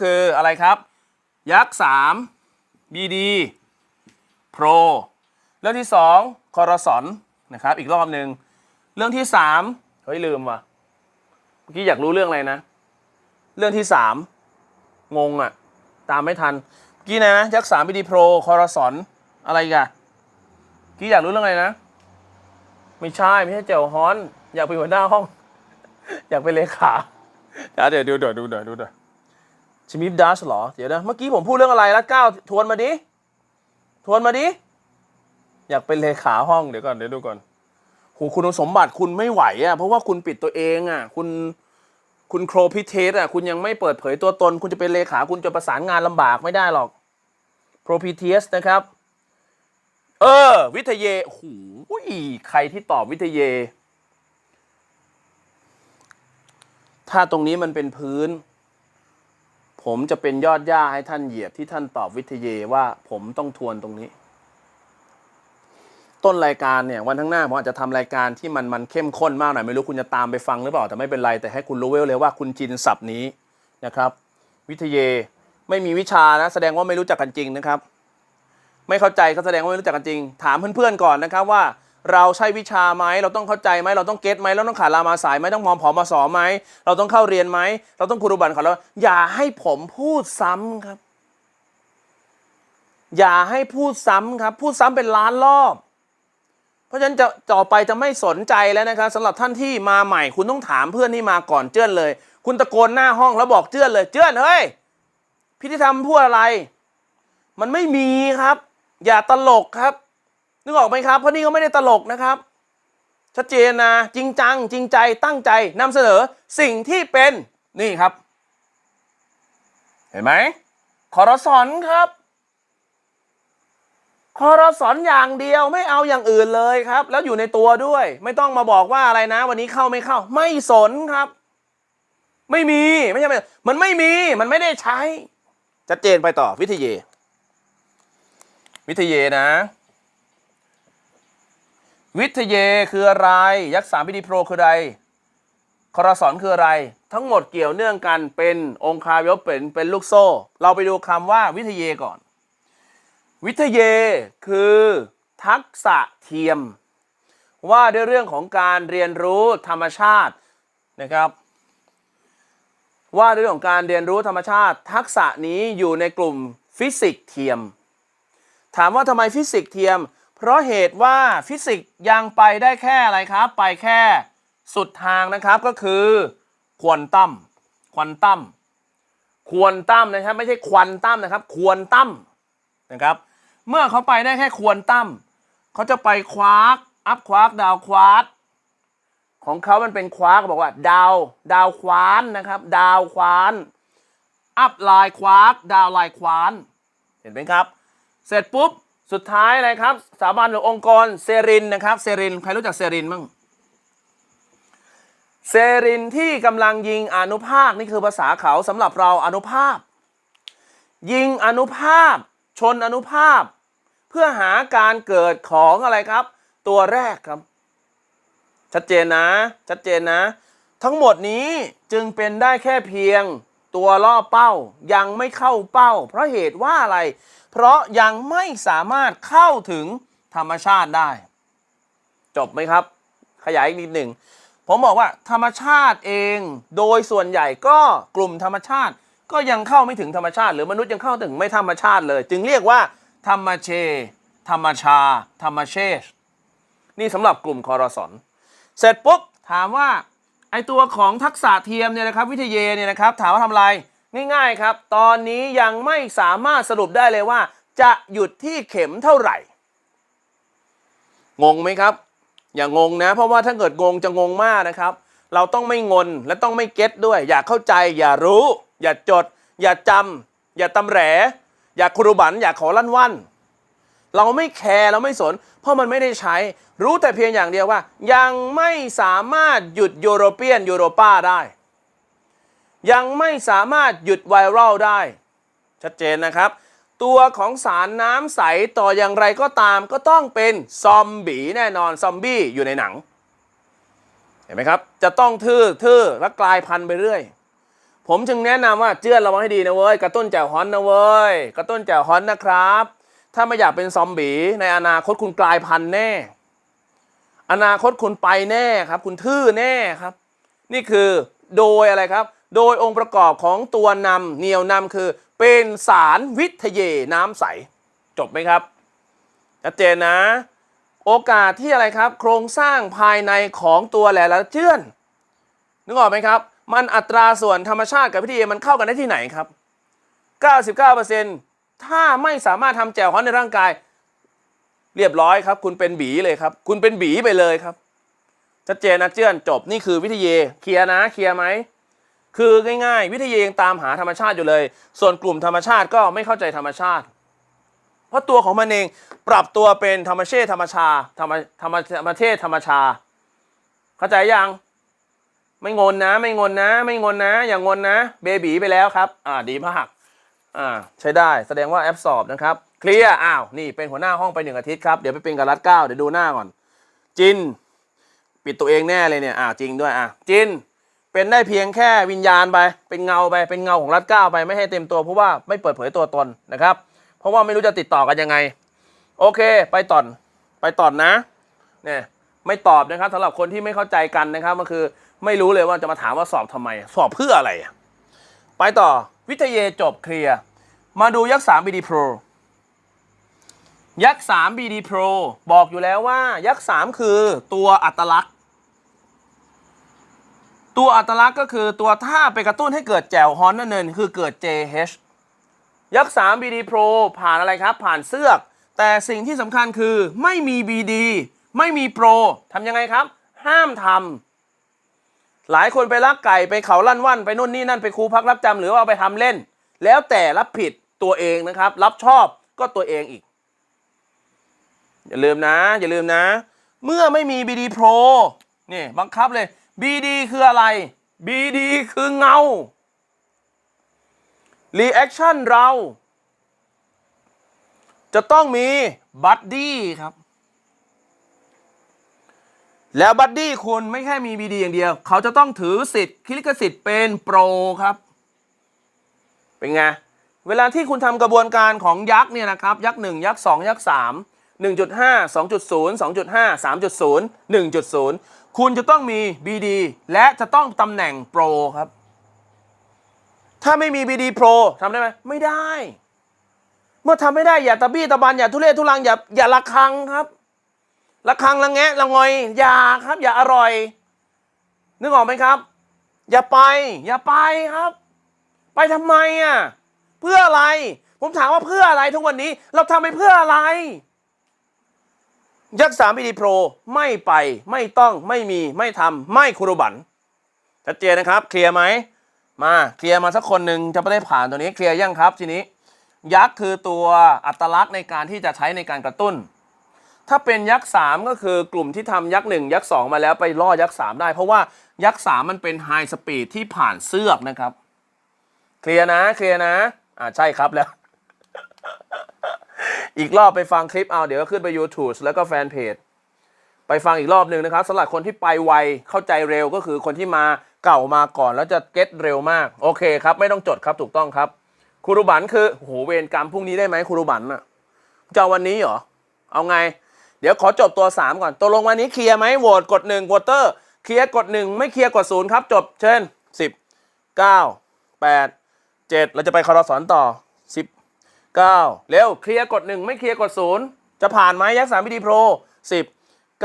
คืออะไรครับ ยักษ์สามบีดีโปรเรื่องที่สองคอรสอนนะครับ อีกรอบหนึ่งเรื่องที่สามเฮ้ยลืมว่ะ เมื่อกี้อยากรู้เรื่องอะไรนะ เรื่องที่สามงงอะ่ะ ตามไม่ทัน เมื่อกี้นะ ยักษ์สามบีดีโปรคอรสอนอะไรกันกี้อยากรู้เรื่องอะไรนะ ไม่ใช่ ไม่ใช่เจลฮอน อยากเป็นหัวหน้าห้อง อยากเป็นเลขา เดี๋ยวเดี๋ยวดูเดี๋ยวดูเดี๋ยวดูเดี๋ยว ชิมิฟดัชเหรอ เดี๋ยวนะ เมื่อกี้ผมพูดเรื่องอะไรล้วก้าวทวนมาดิ ทวนมาดิ อยากเป็นเลขาห้องเดี๋ยวก่อนเดี๋ยวดูก่อนโหคุณสมบัติคุณไม่ไหวอะ เพราะว่าคุณปิดตัวเองอะ คุณคุณโครพิเทสอะ คุณยังไม่เปิดเผยตัวตน คุณจะเป็นเลขา คุณจะประสานงานลำบากไม่ได้หรอกโ r รพิเทสนะครับ เออ วิทยเยโอ้โหใครที่ตอบวิทยเย ถ้าตรงนี้มันเป็นพื้น ผมจะเป็นยอดหญ้าให้ท่านเหยียบที่ท่านตอบวิทยเยว่าผมต้องทวนตรงนี้ ต้นรายการเนี่ยวันข้างหน้าผมอาจจะทำรายการที่มันมันเข้มข้นมากหน่อยไม่รู้คุณจะตามไปฟังหรือเปล่าแต่ไม่เป็นไรแต่ให้คุณรู้ไว้เลยว่าคุณจินศัพท์นี้นะครับ วิทยเยไม่มีวิชานะแสดงว่าไม่รู้จักกันจริงนะครับ ไม่เข้าใจก็แสดงว่าไม่รู้จักกันจริง ถามเพื่อนๆก่อนนะครับว่า เราใช่วิชาไหมเราต้องเข้าใจไหมเราต้องเก็ตไหมเราต้องขาดรามาสายไหมต้องมอมผอมาสอไหมเราต้องเข้าเรียนไหมเราต้องคุรุบันของเราอย่าให้ผมพูดซ้ำครับ อย่าให้พูดซ้ำครับ พูดซ้ำเป็นล้านรอบ เพราะฉะนั้นจะต่อไปจะไม่สนใจแล้วนะครับสำหรับท่านที่มาใหม่ คุณต้องถามเพื่อนที่มาก่อนเจื้อนเลย คุณตะโกนหน้าห้องแล้วบอกเจื้อนเลยเจื้อนเฮ้ยพิธีธรรมพูดอะไร มันไม่มีครับ อย่าตลกครับ นึกออกไหมครับเพราะนี่ก็ไม่ได้ตลกนะครับ ชัดเจนนะจริงจัง จริงใจตั้งใจนำเสนอสิ่งที่เป็นนี่ครับ เห็นไหมคอรสอนครับคอรสอนอย่างเดียวไม่เอาอย่างอื่นเลยครับ แล้วอยู่ในตัวด้วย ไม่ต้องมาบอกว่าอะไรนะ วันนี้เข้าไม่เข้า ไม่สนครับ ไม่มีไม่ใช่ไม่มันไม่มีมันไม่ได้ใช้ชัดเจนไปต่อวิทยเย วิทยเยนะ วิทยเยคืออะไร ยักษ์สามพิธีโปรคืออะไรคอรสอนคืออะไร ทั้งหมดเกี่ยวเนื่องกันเป็นองคาพยพเป็นเป็นลูกโซ่ เราไปดูคำว่าวิทยเยก่อน วิทยเยคือทักษะเทียม ว่าด้วยเรื่องของการเรียนรู้ธรรมชาตินะครับ ว่าด้วยเรื่องของการเรียนรู้ธรรมชาติ ทักษะนี้อยู่ในกลุ่มฟิสิกส์เทียม ถามว่าทำไมฟิสิกส์เทียม เพราะเหตุว่าฟิสิกส์ยังไปได้แค่อะไรครับ ไปแค่สุดทางนะครับก็คือควอนตัมควอนตัมควอนตัมนะครับไม่ใช่ควันตัมนะครับ ควอนตัมนะครับ เมื่อเขาไปได้แค่ควอนตัมเขาจะไปควาร์กอัพควาร์กดาวควาร์กของเขามันเป็นควาร์กบอกว่า ดาว ดาวควานนะครับ ดาวควานอัพไลน์ควาร์กดาวไลน์ควานเห็นไหมครับ เสร็จปุ๊บ สุดท้ายอะไรครับ สถาบันหรือองค์กรเซรินนะครับเซรินใครรู้จักเซรินบ้างเซรินที่กำลังยิงอนุภาคนี่คือภาษาเขาสำหรับเราอนุภาพ ยิงอนุภาพ ชนอนุภาพ เพื่อหาการเกิดของอะไรครับ ตัวแรกครับ ชัดเจนนะ ชัดเจนนะ ทั้งหมดนี้จึงเป็นได้แค่เพียง ตัวล่อเป้ายังไม่เข้าเป้า เพราะเหตุว่าอะไร เพราะยังไม่สามารถเข้าถึงธรรมชาติได้ จบไหมครับ ขยายอีกนิดหนึ่งผมบอกว่าธรรมชาติเองโดยส่วนใหญ่ก็กลุ่มธรรมชาติ ก็ยังเข้าไม่ถึงธรรมชาติ หรือมนุษย์ยังเข้าถึงไม่ธรรมชาติเลย จึงเรียกว่า ธรรมเช ธรรมชา ธรรมเชษนี่สำหรับกลุ่มคอรสอนเสร็จปุ๊บถามว่า ไอตัวของทักษะเทียมเนี่ยนะครับวิทยเยเนี่ยนะครับถามว่าทำอะไรง่ายๆครับ ตอนนี้ยังไม่สามารถสรุปได้เลยว่า จะหยุดที่เข็มเท่าไหร่ งงไหมครับ อย่างงงนะ เพราะว่าถ้าเกิดงงจะงงมากนะครับ เราต้องไม่งนและต้องไม่เก็ตด้วย อย่าเข้าใจ อย่ารู้ อย่าจด อย่าจำอย่าตำแหลอย่าครูบันอย่าขอลั่นวัน เราไม่แคร์เราไม่สน เพราะมันไม่ได้ใช้ รู้แต่เพียงอย่างเดียวว่า ยังไม่สามารถหยุดยูโรเปียนยูโรป้าได้ ยังไม่สามารถหยุดไวรัลได้ ชัดเจนนะครับ ตัวของสารน้ำใสต่ออย่างไรก็ตามก็ต้องเป็นซอมบี้แน่นอนซอมบี้อยู่ในหนัง เห็นไหมครับ จะต้องทื่อทื่อและกลายพันธุ์ไปเรื่อยผมจึงแนะนำว่าเจื้อนระวังให้ดีนะเว้ยกระตุ้นแจ่วฮอนนะเว้ยกระตุ้นแจ่วฮอนนะครับ ถ้าไม่อยากเป็นซอมบี้ในอนาคตคุณกลายพันธุ์แน่ อนาคตคุณไปแน่ครับ คุณทื่อแน่ครับ นี่คือโดยอะไรครับ โดยองค์ประกอบของตัวนำเหนียวนำคือ เป็นสารวิทเยน้ำใส จบไหมครับชัดเจนนะ โอกาสที่อะไรครับ โครงสร้างภายในของตัวแหลละเจื้อนนึกออกไหมครับ มันอัตราส่วนธรรมชาติกับวิทยามันเข้ากันได้ที่ไหนครับ 99% ถ้าไม่สามารถทำแจวฮ้อนในร่างกาย เรียบร้อยครับ คุณเป็นบีเลยครับ คุณเป็นบีไปเลยครับชัดเจนนะเจื้อนจบนี่คือวิทยาเคลียร์นะเคลียร์ไหมคือง่ายๆ วิทยายังตามหาธรรมชาติอยู่เลย ส่วนกลุ่มธรรมชาติก็ไม่เข้าใจธรรมชาติ เพราะตัวของมันเองปรับตัวเป็นธรรมเชษธรรมชาธรรมธรรมธรรมเทศธรรมชา เข้าใจยังไม่งนนะ ไม่งนนะ ไม่งนนะ อย่างงนนะ เบบีไปแล้วครับ อ่าดีมาก อ่าใช้ได้แสดงว่าแอปสอบนะครับเคลียร์อ้าวนี่เป็นหัวหน้าห้องไปหนึ่งอาทิตย์ครับเดี๋ยวไปเป็นกับรัดเก้าเดี๋ยวดูหน้าก่อน จิน ปิดตัวเองแน่เลยเนี่ยอ่าจริงด้วยอะจินเป็นได้เพียงแค่วิญญาณไป เป็นเงาไปเป็นเงาของรัดเก้าไปไม่ให้เต็มตัวเพราะว่าไม่เปิดเผยตัวตนนะครับ เพราะว่าไม่รู้จะติดต่อกันยังไง โอเค ไปต่อนไปต่อนนะเนี่ยไม่ตอบนะครับสำหรับคนที่ไม่เข้าใจกันนะครับมันคือ ไม่รู้เลยว่าจะมาถามว่าสอบทำไม สอบเพื่ออะไรอะไปต่อ วิทยจบเคลียร์ มาดูยักษ์3 BD Pro ยักษ์3 BD Pro บอกอยู่แล้วว่ายักษ์3คือตัวอัตลักษณ์ ตัวอัตลักษณ์ก็คือตัวท่าไปกระตุ้นให้เกิดแจวฮอนนั่นเองคือเกิด JH ยักษ์3 BD Pro ผ่านอะไรครับ ผ่านเสือกแต่สิ่งที่สำคัญคือไม่มี BD ไม่มีโปรทำยังไงครับ ห้ามทำ หลายคนไปลักไก่ไปเขาลั่นวันไปนู่นนี่นั่นไปครูพักรับจำหรือว่าเอาไปทำเล่น แล้วแต่รับผิดตัวเองนะครับ รับชอบก็ตัวเองอีก อย่าลืมนะ อย่าลืมนะ เมื่อไม่มี BD Pro นี่บังคับเลย BD คืออะไร BD คือเงา Reaction เรา จะต้องมีบัดดี้ครับ แล้วบัดดี้คุณไม่แค่มี BD อย่างเดียว เขาจะต้องถือสิทธิ์คลิกสิทธิ์เป็นโปรครับ เป็นไง เวลาที่คุณทำกระบวนการของยักษ์เนี่ยนะครับ ยักษ์หนึ่งยักษ์สองยักษ์สามหนึ่งจุดห้าสองจุดศูนย์สองจุดห้าสามจุดศูนย์หนึ่งจุดศูนย์คุณจะต้องมี BD และจะต้องตำแหน่งโปรครับ ถ้าไม่มี BD Pro ทำได้ไหมไม่ได้ เมื่อทำไม่ได้อย่าตะบี้ตะบันอย่าทุเรศทุลังอย่าอย่าละคังครับ ละคังละแงะละงอย อย่าครับ อย่าอร่อย นึกออกไหมครับ อย่าไป อย่าไปครับ ไปทำไมอะเพื่ออะไร ผมถามว่าเพื่ออะไรทุกวันนี้ เราทำไปเพื่ออะไร ยักษ์สาม BD Pro ไม่ไป ไม่ต้องไม่มีไม่ทำไม่คุรุบันชัดเจนนะครับ เคลียร์ไหมมาเคลียร์มาสักคนหนึ่งจะไม่ได้ผ่านตัวนี้เคลียร์ยังครับทีนี้ ยักษ์คือตัวอัตลักษณ์ในการที่จะใช้ในการกระตุ้น ถ้าเป็นยักษ์สามก็คือกลุ่มที่ทำยักษ์หนึ่งยักษ์สองมาแล้วไปล่อยักษ์สามได้ เพราะว่ายักษ์สามมันเป็นไฮสปีดที่ผ่านเสือกนะครับ เคลียร์นะเคลียร์นะอ่าใช่ครับแล้ว อีกรอบไปฟังคลิปเอาเดี๋ยวก็ขึ้นไป YouTube แล้วก็แฟนเพจไปฟังอีกรอบหนึ่งนะครับสำหรับคนที่ไปไวเข้าใจเร็วก็คือคนที่มาเก่ามาก่อนแล้วจะเก็ตเร็วมาก โอเคครับ ไม่ต้องจดครับถูกต้องครับครูรุบันคือโหเวรกรรมพรุ่งนี้ได้ไหมครูรุบันอะจะเอวันนี้เหรอเอาไง ดี๋ยวขอจบตัว 3 ก่อนตกลงวันนี้เคลียร์ไหมโหวตกด1โหวตเตอร์เคลียร์กด 1 ไม่เคลียร์กด0ครับ จบ เช่น 10 9 8 7 เราจะไปคอรสอนต่อ 10 9 เร็วเคลียร์กด 1 ไม่เคลียร์กด 0 จะผ่านไหมยักษ์สามพิธีโปร 10 9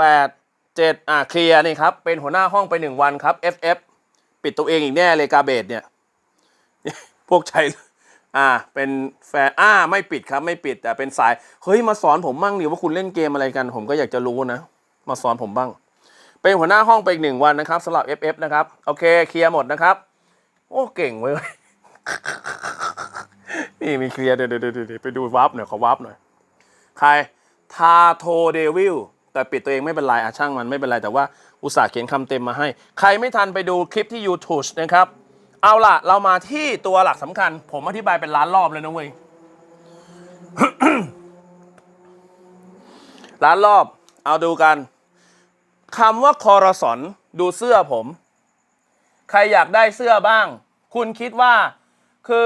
8 7 อะเคลียร์นี่ครับ เป็นหัวหน้าห้องไป 1 วันครับ FF ปิดตัวเองอีกแน่เลยกาเบตเนี่ย พวกชัย อ่า เป็นแฟนอ่า ไม่ปิดครับ ไม่ปิด แต่เป็นสาย เฮ้ย มาสอนผมบ้างดิว่าคุณเล่นเกมอะไรกัน ผมก็อยากจะรู้นะ มาสอนผมบ้าง เป็นหัวหน้าห้องไปอีกหนึ่งวันนะครับสำหรับ FF นะครับ โอเค เคลียร์หมดนะครับ โอ้ เก่งเว้ย นี่มีเคลียร์ เดี๋ยวเดี๋ยวเดี๋ยวไปดูวับหน่อย ขอวับหน่อย ใคร ทาโทเดวิล แต่ปิดตัวเองไม่เป็นไรอะช่างมันไม่เป็นไร แต่ว่าอุตส่าห์เขียนคำเต็มมาให้ ใครไม่ทันไปดูคลิปที่ YouTube นะครับ เอาล่ะ เรามาที่ตัวหลักสำคัญ ผมอธิบายเป็นล้านรอบเลยนะเว้ย ล้านรอบ เอาดูกันคำว่าคอรสอนดูเสื้อผม ใครอยากได้เสื้อบ้าง คุณคิดว่าคือ